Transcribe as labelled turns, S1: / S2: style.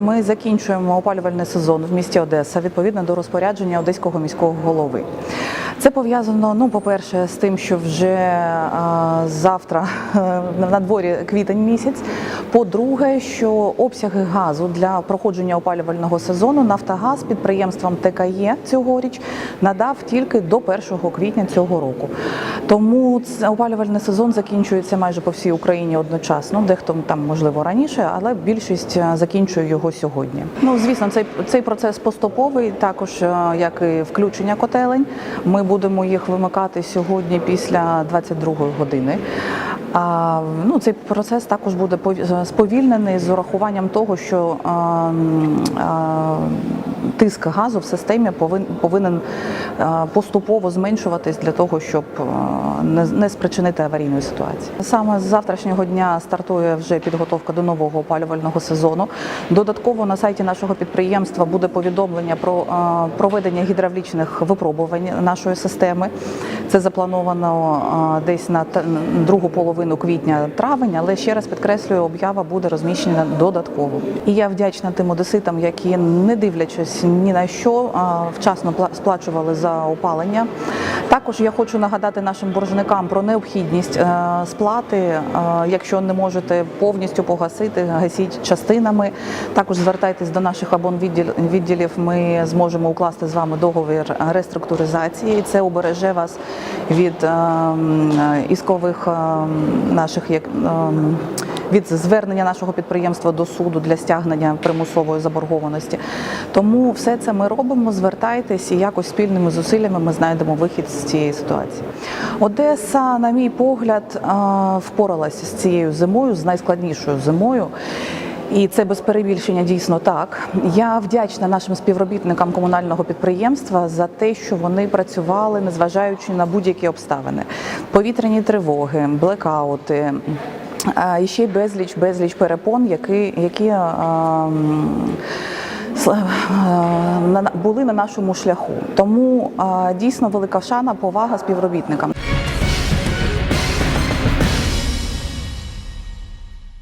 S1: Ми закінчуємо опалювальний сезон в місті Одеса відповідно до розпорядження одеського міського голови. Це пов'язано, ну, по-перше, з тим, що вже а, завтра на дворі квітень місяць. По-друге, що обсяги газу для проходження опалювального сезону Нафтогаз підприємствам ТКЄ цьогоріч надав тільки до 1 квітня цього року. Тому опалювальний сезон закінчується майже по всій Україні одночасно. Дехто там можливо раніше, але більшість е, закінчує його сьогодні. Ну звісно, цей цей процес поступовий, також е, як і включення котелень. Ми будемо їх вимикати сьогодні після 22-ї години. А, ну, цей процес також буде пов- сповільнений з урахуванням того, що а, а, тиск газу в системі повин, повинен поступово зменшуватись для того, щоб а, не, спричинити аварійної ситуації. Саме з завтрашнього дня стартує вже підготовка до нового опалювального сезону. Додатково на сайті нашого підприємства буде повідомлення про проведення гідравлічних випробувань нашої системи. Це заплановано десь на другу половину квітня-травень, але ще раз підкреслюю, об'ява буде розміщена додатково. І я вдячна тим одеситам, які не дивлячись ні на що, вчасно пла- сплачували за опалення. Також я хочу нагадати нашим боржникам про необхідність е, сплати, е, якщо не можете повністю погасити, гасіть частинами. Також звертайтесь до наших абонвідділів, Ми зможемо укласти з вами договір реструктуризації. Це убереже вас від е, іскових е, наших як. Від звернення нашого підприємства до суду для стягнення примусової заборгованості. Тому все це ми робимо. Звертайтесь і якось спільними зусиллями ми знайдемо вихід з цієї ситуації. Одеса, на мій погляд, впоралася з цією зимою, з найскладнішою зимою. І це без перебільшення дійсно так. Я вдячна нашим співробітникам комунального підприємства за те, що вони працювали, незважаючи на будь-які обставини, повітряні тривоги, блекаути. І ще й безліч, безліч перепон, які, які були на нашому шляху. Тому дійсно велика шана, повага співробітникам.